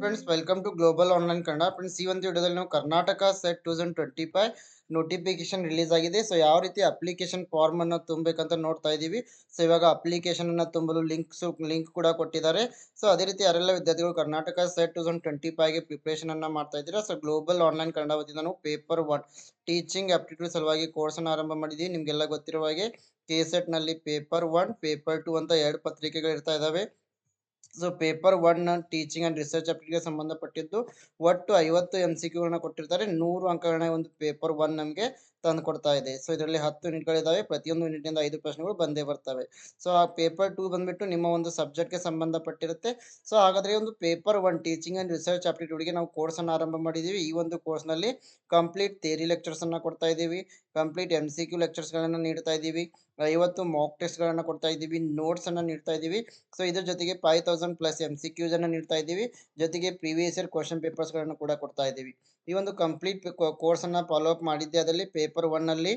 Friends welcome to global online Kannada friends ಈ ಒಂದು ವಿಡಿಯೋದಲ್ಲಿ ನಾವು Karnataka SET two thousand twenty five notification release ಆಗಿದೆ. ಸೊ ಯಾವ ರೀತಿ ಅಪ್ಲಿಕೇಶನ್ ಫಾರ್ಮ್ ಅನ್ನು ತುಂಬಬೇಕಂತ ನೋಡ್ತಾ ಇದ್ದೀವಿ. ಸೊ ಇವಾಗ ಅಪ್ಲಿಕೇಶನ್ ಅನ್ನು ತುಂಬಲು ಲಿಂಕ್ಸ್ ಲಿಂಕ್ ಕೂಡ ಕೊಟ್ಟಿದ್ದಾರೆ. ಸೊ ಅದೇ ರೀತಿ ಯಾರೆಲ್ಲ ವಿದ್ಯಾರ್ಥಿಗಳು Karnataka SET two thousand twenty ಫೈವ್ಗೆ preparation ಅನ್ನ ಮಾಡ್ತಾ ಇದ್ದೀರಾ? ಸೊ ಗ್ಲೋಬಲ್ ಆನ್ಲೈನ್ ಕನ್ನಡ ವತಿಯಿಂದ ನಾವು ಪೇಪರ್ ಒನ್ ಟೀಚಿಂಗ್ ಆಪ್ಟಿಟ್ಯೂಡ್ ಸಲುವಾಗಿ ಕೋರ್ಸ್ ಅನ್ನು ಆರಂಭ ಮಾಡಿದ್ದೀವಿ. ನಿಮಗೆಲ್ಲ ಗೊತ್ತಿರುವ ಹಾಗೆ ಕೆ ಸೆಟ್ನಲ್ಲಿ ಪೇಪರ್ ಒನ್ ಪೇಪರ್ ಟು ಅಂತ ಎರಡು ಪತ್ರಿಕೆಗಳು ಇರ್ತಾ ಇದಾವೆ so paper one teaching and research ಅಪ್ಲಿಗೆ ಸಂಬಂಧಪಟ್ಟಿದ್ದು, ಒಟ್ಟು ಐವತ್ತು ಎಂ ಸಿ ಕ್ಯೂಗಳನ್ನ ಕೊಟ್ಟಿರ್ತಾರೆ. ನೂರು ಅಂಕಗಳನ್ನ ಒಂದು ಪೇಪರ್ ಒನ್ ನಮಗೆ ತಂದು ಕೊಡ್ತಾ ಇದೆ. ಸೊ ಇದರಲ್ಲಿ ಹತ್ತು ಯೂನಿಟ್ಗಳಿದ್ದಾವೆ ಪ್ರತಿಯೊಂದು ಯೂನಿಟ್ನಿಂದ ಐದು ಪ್ರಶ್ನೆಗಳು ಬಂದೇ ಬರ್ತವೆ. ಸೊ ಆ ಪೇಪರ್ ಟೂ ಬಂದ್ಬಿಟ್ಟು ನಿಮ್ಮ ಒಂದು ಸಬ್ಜೆಕ್ಟ್ಗೆ ಸಂಬಂಧಪಟ್ಟಿರುತ್ತೆ. ಸೊ ಹಾಗಾದರೆ ಒಂದು paper one teaching and research ಆಪ್ಟಿಟ್ಯೂಡ್ಗೆ ನಾವು ಕೋರ್ಸನ್ನು ಆರಂಭ ಮಾಡಿದ್ದೀವಿ ಈ ಒಂದು ಕೋರ್ಸ್ನಲ್ಲಿ ಕಂಪ್ಲೀಟ್ ಥೇರಿ ಲೆಕ್ಚರ್ಸನ್ನು ಕೊಡ್ತಾ ಇದ್ದೀವಿ. ಕಂಪ್ಲೀಟ್ ಎಂ ಸಿ ಕ್ಯೂ ಲೆಕ್ಚರ್ಸ್ಗಳನ್ನು ನೀಡ್ತಾ ಇದ್ದೀವಿ. ಐವತ್ತು ಮಾಕ್ ಟೆಸ್ಟ್ಗಳನ್ನು ಕೊಡ್ತಾ ಇದ್ದೀವಿ. ನೋಟ್ಸನ್ನು ನೀಡ್ತಾ ಇದ್ದೀವಿ. ಸೊ ಇದ್ರ ಜೊತೆಗೆ five thousand plus M C ಕ್ಯೂಸನ್ನು ನೀಡ್ತಾ ಇದ್ದೀವಿ. ಜೊತೆಗೆ ಪ್ರೀವಿಯಸ್ ಇಯರ್ ಕ್ವಶನ್ ಪೇಪರ್ಸ್ಗಳನ್ನು ಕೂಡ ಕೊಡ್ತಾ ಇದ್ದೀವಿ. ಈ ಒಂದು ಕಂಪ್ಲೀಟ್ ಕೋರ್ಸನ್ನು ಫಾಲೋ ಅಪ್ ಮಾಡಿದ್ದೆ ಅದರಲ್ಲಿ ಪೇಪರ್ ಒನ್ ಅಲ್ಲಿ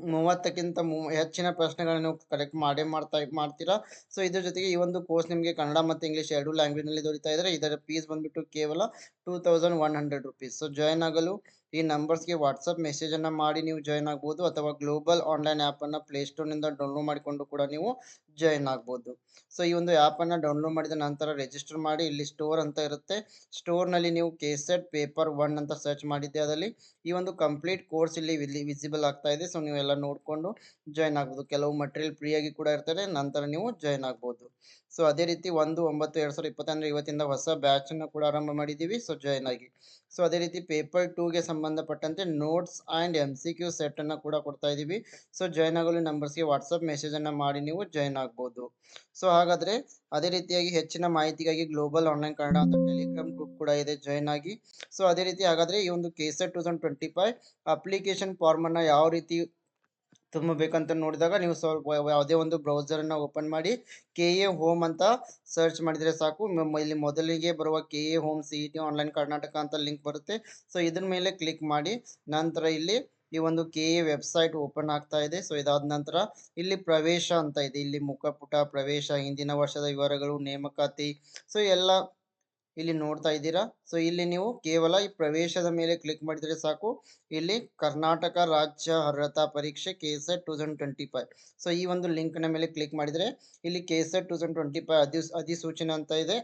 ಮೂವತ್ತಕ್ಕಿಂತ ಮೂ, ಹೆಚ್ಚಿನ ಪ್ರಶ್ನೆಗಳನ್ನು ಕಲೆಕ್ಟ್ ಮಾಡೇ ಮಾಡ್ತಾ, ಮಾಡ್ತೀರಾ? ಸೊ ಇದ್ರ ಜೊತೆಗೆ ಈ ಒಂದು ಕೋರ್ಸ್ ನಿಮಗೆ ಕನ್ನಡ ಮತ್ತು ಇಂಗ್ಲೀಷ್ ಎರಡೂ ಲ್ಯಾಂಗ್ವೇಜ್ನಲ್ಲಿ ದೊರೀತಾ ಇದ್ದಾರೆ ಇದರ ಫೀಸ್ ಬಂದ್ಬಿಟ್ಟು ಕೇವಲ two thousand one hundred rupees so join ಆಗಲು ಈ ನಂಬರ್ಸ್ಗೆ ವಾಟ್ಸಪ್ ಮೆಸೇಜನ್ನು ಮಾಡಿ ನೀವು ಜಾಯ್ನ್ ಆಗ್ಬೋದು ಅಥವಾ ಗ್ಲೋಬಲ್ ಆನ್ಲೈನ್ ಆ್ಯಪನ್ನು ಪ್ಲೇಸ್ಟೋರ್ನಿಂದ ಡೌನ್ಲೋಡ್ ಮಾಡಿಕೊಂಡು ಕೂಡ ನೀವು ಜಾಯ್ನ್ ಆಗ್ಬೋದು. ಸೊ ಈ ಒಂದು ಆ್ಯಪನ್ನು ಡೌನ್ಲೋಡ್ ಮಾಡಿದ ನಂತರ ರಿಜಿಸ್ಟರ್ ಮಾಡಿ ಇಲ್ಲಿ ಸ್ಟೋರ್ ಅಂತ ಇರುತ್ತೆ. ಸ್ಟೋರ್ನಲ್ಲಿ ನೀವು ಕೆಸೆಟ್ ಪೇಪರ್ ಒನ್ ಅಂತ ಸರ್ಚ್ ಮಾಡಿದ್ದೆ ಅದರಲ್ಲಿ. ಈ ಒಂದು ಕಂಪ್ಲೀಟ್ ಕೋರ್ಸ್ ಇಲ್ಲಿ ಇಲ್ಲಿ ವಿಸಿಬಲ್ ಆಗ್ತಾ ಇದೆ. ಸೊ ನೀವೆಲ್ಲ ನೋಡಿಕೊಂಡು ಜಾಯ್ನ್ ಆಗ್ಬೋದು. ಕೆಲವು ಮಟೀರಿಯಲ್ ಆಗಿ ಕೂಡ ಇರ್ತದೆ. ನಂತರ ನೀವು ಜಾಯ್ನ್ ಆಗ್ಬೋದು. ಸೊ ಅದೇ ರೀತಿ ಒಂದು, ಒಂಬತ್ತು, ಎರಡು ಸಾವಿರದ ಇಪ್ಪತ್ತಂದ್ರೆ ಇವತ್ತಿಂದ ಹೊಸ ಬ್ಯಾಚನ್ನು ಕೂಡ ಆರಂಭ ಮಾಡಿದ್ದೀವಿ. ಸೊ ಜಾಯ್ನ್ ಆಗಿ. ಸೊ ಅದೇ ರೀತಿ ಪೇಪರ್ ಟೂಗೆ ಸಂಬಂಧಪಟ್ಟಂತೆ notes and M C Q ಸೆಟನ್ನು ಕೂಡ ಕೊಡ್ತಾ ಇದ್ದೀವಿ. ಸೊ ಜಾಯ್ನ್ ಆಗಲು ನಂಬರ್ಸ್ಗೆ ವಾಟ್ಸಪ್ ಮೆಸೇಜನ್ನು ಮಾಡಿ ನೀವು ಜಾಯ್ನ್ ಆಗ್ಬೋದು. ಸೊ ಹಾಗಾದರೆ ಅದೇ ರೀತಿಯಾಗಿ ಹೆಚ್ಚಿನ ಮಾಹಿತಿಗಾಗಿ ಗ್ಲೋಬಲ್ ಆನ್ಲೈನ್ ಕನ್ನಡ ಅಂತ ಟೆಲಿಗ್ರಾಮ್ ಗ್ರೂಪ್ ಕೂಡ ಇದೆ. ಜಾಯ್ನ್ ಆಗಿ. ಸೊ ಅದೇ ರೀತಿ ಹಾಗಾದರೆ ಈ ಒಂದು K S two thousand twenty five application ಫಾರ್ಮನ್ನು ಯಾವ ರೀತಿ ತುಂಬಬೇಕಂತ ನೋಡಿದಾಗ ನೀವು ಸ್ವಲ್ಪ ಯಾವುದೇ ಒಂದು ಬ್ರೌಸರನ್ನು ಓಪನ್ ಮಾಡಿ ಕೆ ಎ ಹೋಮ್ ಅಂತ ಸರ್ಚ್ ಮಾಡಿದರೆ ಸಾಕು. ಇಲ್ಲಿ ಮೊದಲಿಗೆ ಬರುವ K A home, C E T online Karnataka ಅಂತ ಲಿಂಕ್ ಬರುತ್ತೆ. ಸೊ ಇದ್ರ ಮೇಲೆ ಕ್ಲಿಕ್ ಮಾಡಿ ನಂತರ ಇಲ್ಲಿ ಈ ಒಂದು ಕೆ ಎ ವೆಬ್ಸೈಟ್ ಓಪನ್ ಆಗ್ತಾ ಇದೆ. ಸೊ ಇದಾದ ನಂತರ ಇಲ್ಲಿ ಪ್ರವೇಶ ಅಂತ ಇದೆ. ಇಲ್ಲಿ ಮುಖಪುಟ ಪ್ರವೇಶ, ಹಿಂದಿನ ವರ್ಷದ ವಿವರಗಳು, ನೇಮಕಾತಿ. ಸೊ ಎಲ್ಲ ಇಲ್ಲಿ ನೋಡ್ತಾ ಇದ್ದೀರಾ? ಸೊ ಇಲ್ಲಿ ನೀವು ಕೇವಲ ಈ ಪ್ರವೇಶದ ಮೇಲೆ ಕ್ಲಿಕ್ ಮಾಡಿದರೆ ಸಾಕು. ಇಲ್ಲಿ ಕರ್ನಾಟಕ ರಾಜ್ಯ ಅರ್ಹತಾ ಪರೀಕ್ಷೆ K S ed two thousand twenty five so ಈ ಒಂದು ಲಿಂಕ್ನ ಮೇಲೆ ಕ್ಲಿಕ್ ಮಾಡಿದರೆ ಇಲ್ಲಿ K S ed two thousand twenty five ಅಧಿ, ಅಧಿಸೂಚನೆ ಅಂತ ಇದೆ.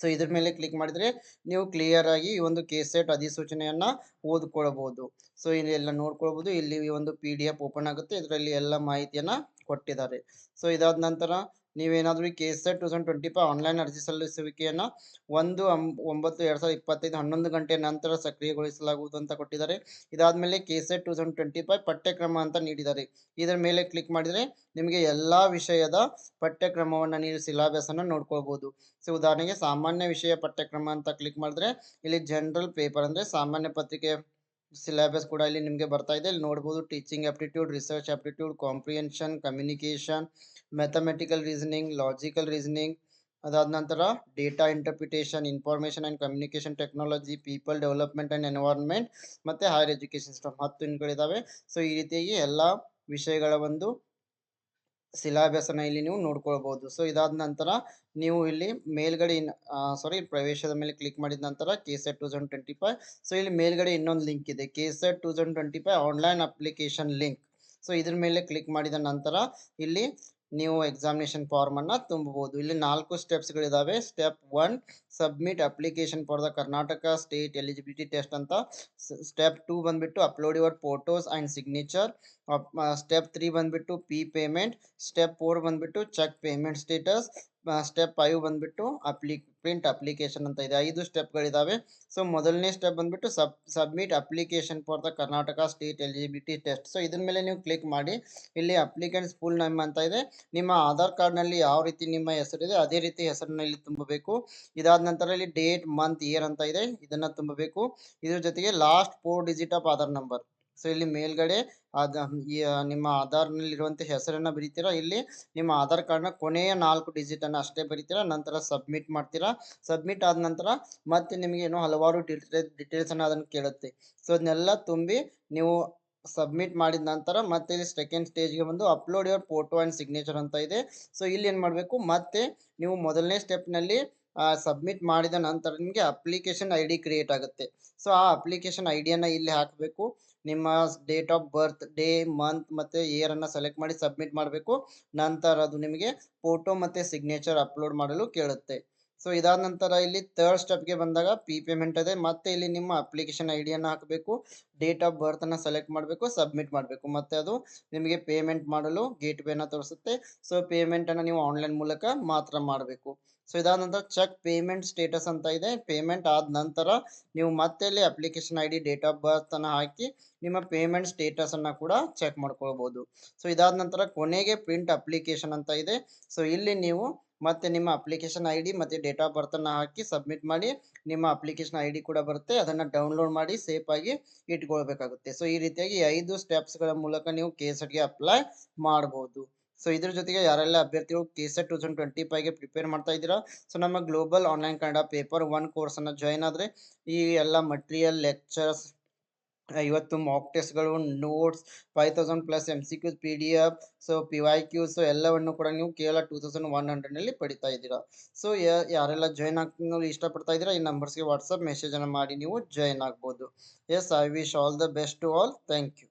ಸೊ ಇದ್ರ ಮೇಲೆ ಕ್ಲಿಕ್ ಮಾಡಿದರೆ ನೀವು ಕ್ಲಿಯರ್ ಆಗಿ ಈ ಒಂದು ಕೆ ಸೆಟ್ ಅಧಿಸೂಚನೆಯನ್ನು ಓದ್ಕೊಳ್ಬೋದು. ಸೊ ಇಲ್ಲಿ ಎಲ್ಲ ನೋಡ್ಕೊಳ್ಬೋದು. ಇಲ್ಲಿ ಈ ಒಂದು ಪಿ ಡಿ ಎಫ್ ಓಪನ್ ಆಗುತ್ತೆ. ಇದರಲ್ಲಿ ಎಲ್ಲ ಮಾಹಿತಿಯನ್ನು ಕೊಟ್ಟಿದ್ದಾರೆ. ಸೊ ಇದಾದ ನಂತರ ನೀವೇನಾದರೂ ಈ K SET two thousand twenty five online ಅರ್ಜಿ ಸಲ್ಲಿಸುವಿಕೆಯನ್ನು ಒಂದು ಒಂಬತ್ತು, ಎರಡು ಸಾವಿರದ ಇಪ್ಪತ್ತೈದು ಹನ್ನೊಂದು ಗಂಟೆ ನಂತರ ಸಕ್ರಿಯಗೊಳಿಸಲಾಗುವುದು ಅಂತ ಕೊಟ್ಟಿದ್ದಾರೆ. ಇದಾದಮೇಲೆ K S A two thousand twenty five ಪಠ್ಯಕ್ರಮ ಅಂತ ನೀಡಿದ್ದಾರೆ. ಇದರ ಮೇಲೆ ಕ್ಲಿಕ್ ಮಾಡಿದರೆ ನಿಮಗೆ ಎಲ್ಲ ವಿಷಯದ ಪಠ್ಯಕ್ರಮವನ್ನು ನೀವು ಸಿಲಾಬಸನ್ನು ನೋಡ್ಕೋಬೋದು ಸೊ ಉದಾಹರಣೆಗೆ ಸಾಮಾನ್ಯ ವಿಷಯ ಪಠ್ಯಕ್ರಮ ಅಂತ ಕ್ಲಿಕ್ ಮಾಡಿದ್ರೆ ಇಲ್ಲಿ ಜನರಲ್ ಪೇಪರ್ ಅಂದರೆ ಸಾಮಾನ್ಯ ಪತ್ರಿಕೆ ಸಿಲೆಬಸ್ ಕೂಡ ಇಲ್ಲಿ ನಿಮಗೆ ಬರ್ತಾ ಇದೆ. ಇಲ್ಲಿ ನೋಡ್ಬೋದು teaching aptitude research aptitude comprehension communication mathematical reasoning logical reasoning ಅದಾದ ನಂತರ data interpretation information and communication technology people development and environment ಮತ್ತು ಹೈಯರ್ ಎಜುಕೇಷನ್ ಸಿಸ್ಟಮ್ ಹತ್ತು ಇನ್ಗಳಿದ್ದಾವೆ ಸೊ ಈ ರೀತಿಯಾಗಿ ಎಲ್ಲ ವಿಷಯಗಳ ಒಂದು ಸಿಲಾಬಸನ್ನು ಇಲ್ಲಿ ನೀವು ನೋಡ್ಕೊಳ್ಬಹುದು ಸೊ ಇದಾದ ನಂತರ ನೀವು ಇಲ್ಲಿ ಮೇಲ್ಗಡೆ ಸಾರಿ ಪ್ರವೇಶದ ಮೇಲೆ ಕ್ಲಿಕ್ ಮಾಡಿದ ನಂತರ K SET two thousand twenty five so ಇಲ್ಲಿ ಮೇಲ್ಗಡೆ ಇನ್ನೊಂದು ಲಿಂಕ್ ಇದೆ. K SET two thousand twenty five online application link so ಇದ್ರ ಮೇಲೆ ಕ್ಲಿಕ್ ಮಾಡಿದ ನಂತರ ಇಲ್ಲಿ ನೀವು ಎಕ್ಸಾಮಿನೇಷನ್ ಫಾರ್ಮನ್ನು ತುಂಬಬಹುದು ಇಲ್ಲಿ ನಾಲ್ಕು ಸ್ಟೆಪ್ಸ್ಗಳಿದ್ದಾವೆ step one submit application for the Karnataka state eligibility test ಅಂತ. ಸ್ಟೆಪ್ ಟೂ ಬಂದ್ಬಿಟ್ಟು upload your photos and signature step three ಬಂದ್ಬಿಟ್ಟು ಪಿ ಪೇಮೆಂಟ್ ಸ್ಟೆಪ್ ಫೋರ್ ಬಂದ್ಬಿಟ್ಟು check payment status step five ಬಂದ್ಬಿಟ್ಟು ಅಪ್ಲಿ ಪ್ರಿಂಟ್ ಅಪ್ಲಿಕೇಶನ್ ಅಂತ ಇದೆ. ಐದು ಸ್ಟೆಪ್ಗಳಿದ್ದಾವೆ ಸೊ ಮೊದಲನೇ ಸ್ಟೆಪ್ ಬಂದ್ಬಿಟ್ಟು sub submit application for the Karnataka state eligibility test so ಇದ್ರ ಮೇಲೆ ನೀವು ಕ್ಲಿಕ್ ಮಾಡಿ. ಇಲ್ಲಿ ಅಪ್ಲಿಕೆಂಟ್ಸ್ ಫುಲ್ ನೇಮ್ ಅಂತ ಇದೆ. ನಿಮ್ಮ ಆಧಾರ್ ಕಾರ್ಡ್ನಲ್ಲಿ ಯಾವ ರೀತಿ ನಿಮ್ಮ ಹೆಸರಿದೆ, ಅದೇ ರೀತಿ ಹೆಸರನ್ನ ಇಲ್ಲಿ ತುಂಬಬೇಕು. ಇದಾದ ನಂತರ ಇಲ್ಲಿ ಡೇಟ್ ಮಂತ್ ಇಯರ್ ಅಂತ ಇದೆ. ಇದನ್ನ ತುಂಬಬೇಕು. ಇದ್ರ ಜೊತೆಗೆ last four digit of Aadhaar number so ಇಲ್ಲಿ ಮೇಲ್ಗಡೆ ಅದ ನಿಮ್ಮ ಆಧಾರ್ ಆಧಾರ್ನಲ್ಲಿರುವಂಥ ಹೆಸರನ್ನ ಬರೀತೀರಾ? ಇಲ್ಲಿ ನಿಮ್ಮ ಆಧಾರ್ ಕಾರ್ಡ್ನ ಕೊನೆಯ ನಾಲ್ಕು ಡಿಜಿಟ್ ಅನ್ನ ಅಷ್ಟೇ ಬರೀತೀರಾ? ನಂತರ ಸಬ್ಮಿಟ್ ಮಾಡ್ತೀರಾ? ಸಬ್ಮಿಟ್ ಆದ ನಂತರ ಮತ್ತೆ ನಿಮಗೆ ಏನೋ ಹಲವಾರು ಡಿಟೇಲ್ಸ್ ಅನ್ನ ಅದನ್ನು ಕೇಳುತ್ತೆ. ಸೊ ಅದನ್ನೆಲ್ಲ ತುಂಬಿ ನೀವು ಸಬ್ಮಿಟ್ ಮಾಡಿದ ನಂತರ ಮತ್ತೆ ಇಲ್ಲಿ ಸೆಕೆಂಡ್ ಸ್ಟೇಜ್ಗೆ ಬಂದು upload your photo and signature ಅಂತ ಇದೆ. ಸೊ ಇಲ್ಲಿ ಏನು ಮಾಡಬೇಕು? ಮತ್ತೆ ನೀವು ಮೊದಲನೇ ಸ್ಟೆಪ್ನಲ್ಲಿ ಸಬ್ಮಿಟ್ ಮಾಡಿದ ನಂತರ ನಿಮಗೆ ಅಪ್ಲಿಕೇಶನ್ ಐ ಡಿ ಕ್ರಿಯೇಟ್ ಆಗುತ್ತೆ. ಸೊ ಆ ಅಪ್ಲಿಕೇಶನ್ ಐ ಇಲ್ಲಿ ಹಾಕಬೇಕು. ನಿಮ್ಮ date of birth day month ಮತ್ತು ಇಯರನ್ನು ಸೆಲೆಕ್ಟ್ ಮಾಡಿ ಸಬ್ಮಿಟ್ ಮಾಡಬೇಕು. ನಂತರ ಅದು ನಿಮಗೆ ಫೋಟೋ ಮತ್ತು ಸಿಗ್ನೇಚರ್ ಅಪ್ಲೋಡ್ ಮಾಡಲು ಕೇಳುತ್ತೆ. ಸೊ ಇದಾದ ನಂತರ ಇಲ್ಲಿ ಥರ್ಡ್ ಸ್ಟೆಪ್ಗೆ ಬಂದಾಗ ಪಿ ಪೇಮೆಂಟ್ ಇದೆ. ಮತ್ತೆ ಇಲ್ಲಿ ನಿಮ್ಮ ಅಪ್ಲಿಕೇಶನ್ ಐ ಡಿಯನ್ನು ಹಾಕಬೇಕು. ಡೇಟ್ ಆಫ್ ಬರ್ತನ್ನು ಸೆಲೆಕ್ಟ್ ಮಾಡಬೇಕು ಸಬ್ಮಿಟ್ ಮಾಡಬೇಕು. ಮತ್ತೆ ಅದು ನಿಮಗೆ ಪೇಮೆಂಟ್ ಮಾಡಲು ಗೇಟ್ ವೇನ ತೋರಿಸುತ್ತೆ. ಸೊ ಪೇಮೆಂಟನ್ನು ನೀವು ಆನ್ಲೈನ್ ಮೂಲಕ ಮಾತ್ರ ಮಾಡಬೇಕು. ಸೊ ಇದಾದ ನಂತರ ಚೆಕ್ ಪೇಮೆಂಟ್ ಸ್ಟೇಟಸ್ ಅಂತ ಇದೆ. ಪೇಮೆಂಟ್ ಆದ ನಂತರ ನೀವು ಮತ್ತೆ ಇಲ್ಲಿ application I D date of ಬರ್ತನ್ನು ಹಾಕಿ ನಿಮ್ಮ ಪೇಮೆಂಟ್ ಸ್ಟೇಟಸನ್ನು ಕೂಡ ಚೆಕ್ ಮಾಡ್ಕೊಳ್ಬೋದು. ಸೊ ಇದಾದ ನಂತರ ಕೊನೆಗೆ ಪ್ರಿಂಟ್ ಅಪ್ಲಿಕೇಶನ್ ಅಂತ ಇದೆ. ಸೊ ಇಲ್ಲಿ ನೀವು ಮತ್ತೆ ನಿಮ್ಮ ಅಪ್ಲಿಕೇಶನ್ ಐ ಡಿ ಮತ್ತು ಡೇಟ್ ಆಫ್ ಬರ್ತನ್ನು ಹಾಕಿ ಸಬ್ಮಿಟ್ ಮಾಡಿ ನಿಮ್ಮ ಅಪ್ಲಿಕೇಶನ್ ಐ ಡಿ ಕೂಡ ಬರುತ್ತೆ. ಅದನ್ನು ಡೌನ್ಲೋಡ್ ಮಾಡಿ ಸೇಫ್ ಆಗಿ ಇಟ್ಕೊಳ್ಬೇಕಾಗುತ್ತೆ. ಸೊ ಈ ರೀತಿಯಾಗಿ ಐದು ಸ್ಟೆಪ್ಸ್ಗಳ ಮೂಲಕ ನೀವು ಕೆ ಸೆಟ್ಗೆ ಅಪ್ಲೈ ಮಾಡ್ಬೋದು. ಸೊ ಇದ್ರ ಜೊತೆಗೆ ಯಾರೆಲ್ಲ ಅಭ್ಯರ್ಥಿಗಳು K SET two thousand twenty ಫೈವ್ಗೆ prepare ಮಾಡ್ತಾ ಇದ್ದೀರಾ? ಸೊ ನಮ್ಮ global online Kannada paper one ಕೋರ್ಸನ್ನು join ಆದರೆ ಈ ಎಲ್ಲ ಮಟೀರಿಯಲ್ ಲೆಕ್ಚರ್ಸ್ ಇವತ್ತು mock ಟೆಸ್ಟ್ಗಳು notes five thousand plus M C Qs P D F so P Y Qs ಎಲ್ಲವನ್ನು ಕೂಡ ನೀವು ಕೇವಲ ಟೂ ತೌಸಂಡ್ ಒನ್ ಹಂಡ್ರೆಡ್ನಲ್ಲಿ ಪಡಿತಾ ಇದ್ದೀರಾ. ಸೊ ಯಾರೆಲ್ಲ ಜಾಯ್ನ್ ಆಗಲು ಇಷ್ಟಪಡ್ತಾ ಇದ್ದೀರಾ, ಈ ನಂಬರ್ಸ್ಗೆ ವಾಟ್ಸಪ್ ಮೆಸೇಜನ್ನು ಮಾಡಿ ನೀವು ಜಾಯ್ನ್ ಆಗ್ಬೋದು. Yes I wish all the best to all thank you